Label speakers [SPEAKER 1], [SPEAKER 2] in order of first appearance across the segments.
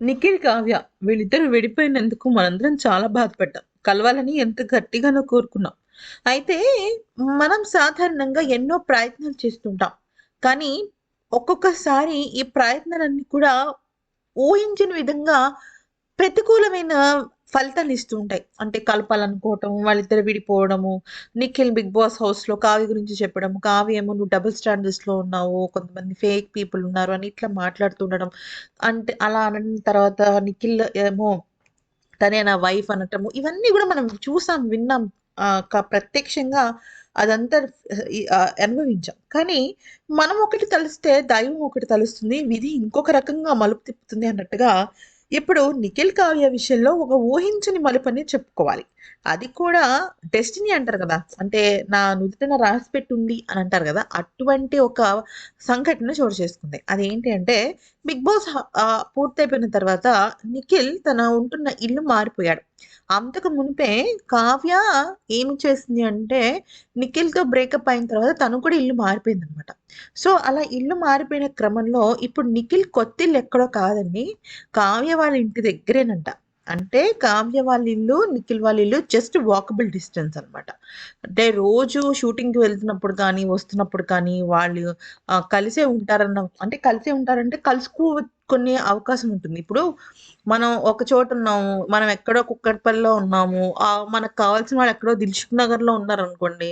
[SPEAKER 1] నిఖిల్ కావ్య వీళ్ళిద్దరు విడిపోయినందుకు మనందరం చాలా బాధపడ్డాం. కలవాలని ఎంత గట్టిగానో కోరుకున్నాం. అయితే మనం సాధారణంగా ఎన్నో ప్రయత్నాలు చేస్తుంటాం. కానీ ఒక్కొక్కసారి ఈ ప్రయత్నాలన్నీ కూడా ఊహించిన విధంగా ప్రతికూలమైన ఫలితాలు ఇస్తూ ఉంటాయి. అంటే కలపాలనుకోవటం వాళ్ళిద్దరు విడిపోవడము నిఖిల్ బిగ్ బాస్ హౌస్లో కావ్య గురించి చెప్పడం కావ్య ఏమో నువ్వు డబుల్ స్టాండర్డ్స్లో ఉన్నావు కొంతమంది ఫేక్ పీపుల్ ఉన్నారు అని ఇట్లా మాట్లాడుతుండడం అంటే అలా అన్న తర్వాత నిఖిల్ ఏమో తనే నా వైఫ్ అనటము ఇవన్నీ కూడా మనం చూసాం విన్నాం. ప్రత్యక్షంగా అదంతా అనుభవించాం. కానీ మనం ఒకటి తలిస్తే దైవం ఒకటి తలుస్తుంది విధి ఇంకొక రకంగా మలుపు తిప్పుతుంది అన్నట్టుగా ఇప్పుడు నిఖిల్ కావ్య విషయంలో ఒక ఊహించని మలుపని చెప్పుకోవాలి. అది కూడా డెస్టినీ అంటారు కదా. అంటే నా నుదుటిన రాసి పెట్టుంది అని అంటారు కదా. అటువంటి ఒక సంఘటన చోటు చేసుకుంది. అదేంటి అంటే బిగ్ బాస్ పూర్తయిపోయిన తర్వాత నిఖిల్ తన ఉంటున్న ఇల్లు మారిపోయాడు. అంతకు మునిపే కావ్య ఏమి చేసింది అంటే నిఖిల్తో బ్రేకప్ అయిన తర్వాత తను కూడా ఇల్లు మారిపోయింది అనమాట సో అలా ఇల్లు మారిపోయిన క్రమంలో ఇప్పుడు నిఖిల్ కొత్త ఇల్లు ఎక్కడో కాదండి కావ్య వాళ్ళ ఇంటి దగ్గరేనంట. అంటే కావ్య వాళ్ళ ఇల్లు నిఖిల్ వాళ్ళ ఇల్లు జస్ట్ వాకబుల్ డిస్టెన్స్ అనమాట అంటే రోజు షూటింగ్కి వెళ్తున్నప్పుడు కానీ వస్తున్నప్పుడు కానీ వాళ్ళు కలిసే ఉంటారన్న అంటే కలిసే ఉంటారంటే కొన్ని అవకాశం ఉంటుంది. ఇప్పుడు మనం ఒక చోట ఉన్నాము మనం ఎక్కడో కుక్కట్పల్లిలో ఉన్నాము ఆ, మనకు కావాల్సిన వాళ్ళు ఎక్కడో దిల్సుఖ్ నగర్లో ఉన్నారు అనుకోండి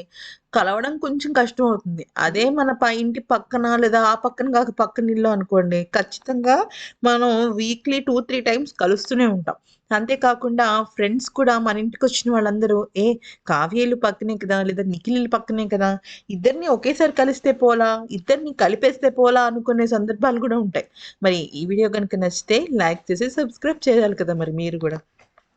[SPEAKER 1] కలవడం కొంచెం కష్టం అవుతుంది. అదే మన పై ఇంటి పక్కన లేదా ఆ పక్కన కాక పక్కన ఇల్లు అనుకోండి ఖచ్చితంగా మనం వీక్లీ టూ త్రీ టైమ్స్ కలుస్తూనే ఉంటాం. అంతేకాకుండా ఫ్రెండ్స్ కూడా మన ఇంటికి వచ్చిన వాళ్ళందరూ ఏ కావ్య పక్కనే కదా లేదా నిఖిలీలు పక్కనే కదా ఇద్దరిని ఒకేసారి కలిస్తే పోలా ఇద్దరిని కలిపేస్తే పోలా అనుకునే సందర్భాలు కూడా ఉంటాయి. మరి ఈ వీడియో కనుక నచ్చితే లైక్ చేసి సబ్స్క్రైబ్ చేయాలి కదా మరి మీరు కూడా.